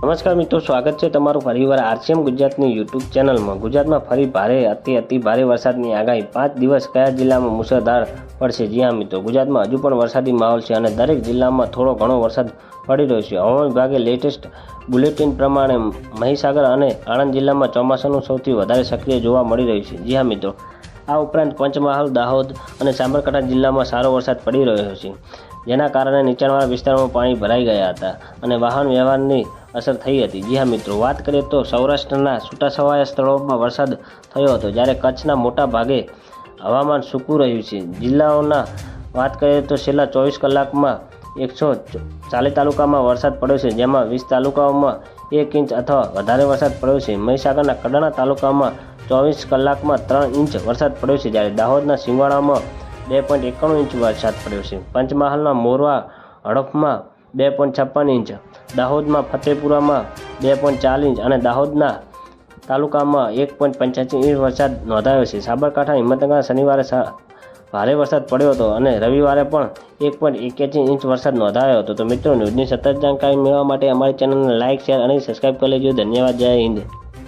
નમસ્કાર મિત્રો, સ્વાગત છે તમારું ફરીવાર આરસીએમ ગુજરાતની યુટ્યુબ ચેનલમાં. ગુજરાતમાં ફરી ભારે, અતિ અતિ ભારે વરસાદની આગાહી. પાંચ દિવસ કયા જિલ્લામાં મુસળધાર પડશે? જી હા મિત્રો, ગુજરાતમાં હજુ પણ વરસાદી માહોલ છે અને દરેક જિલ્લામાં થોડો ઘણો વરસાદ પડી રહ્યો છે. હવામાન વિભાગે લેટેસ્ટ બુલેટિન પ્રમાણે મહીસાગર અને આણંદ જિલ્લામાં ચોમાસાનું સૌથી વધારે સક્રિય જોવા મળી રહ્યું છે. જી હા મિત્રો આ ઉપરાંત પંચમહાલ, દાહોદ અને સાબરકાંઠા જિલ્લામાં સારો વરસાદ પડી રહ્યો છે. જેના કારણે નીચાણવાળા વિસ્તારોમાં પાણી ભરાઈ ગયા હતા અને વાહન વ્યવહારની અસર થઈ હતી. જી હા મિત્રો, વાત કરીએ તો સૌરાષ્ટ્રના છૂટાછવાયા સ્થળોમાં વરસાદ થયો હતો, જ્યારે કચ્છના મોટા ભાગે હવામાન સૂકું રહ્યું છે. જિલ્લાઓના વાત કરીએ તો છેલ્લા ચોવીસ કલાકમાં એકસો ચાલીસ તાલુકામાં વરસાદ પડ્યો છે, જેમાં વીસ તાલુકાઓમાં એક ઇંચ અથવા વધારે વરસાદ પડ્યો છે. મહીસાગરના કડાણા તાલુકામાં ચોવીસ કલાકમાં ત્રણ ઇંચ વરસાદ પડ્યો છે. જ્યારે દાહોદના સિંગવાડામાં બે પોઈન્ટ એકાણું ઇંચ વરસાદ પડ્યો છે. પંચમહાલના મોરવા હડફમાં બે પોઈન્ટ છપ્પન ઇંચ, દાહોદમાં ફતેપુરામાં બે પોઈન્ટ ચાર ઇંચ અને દાહોદના તાલુકામાં એક પોઈન્ટ પંચ્યાસી ઇંચ વરસાદ નોંધાયો છે. સાબરકાંઠા, હિંમતનગર શનિવારે ભારે વરસાદ પડ્યો હતો અને રવિવારે પણ એક પોઈન્ટ એક્યાસી ઇંચ વરસાદ નોંધાયો હતો. તો મિત્રો, ન્યૂઝની સતત જાણકારી મેળવવા માટે અમારી ચેનલને લાઇક શેર અને સબસ્ક્રાઈબ કરી લેજો. ધન્યવાદ. જય હિન્દ.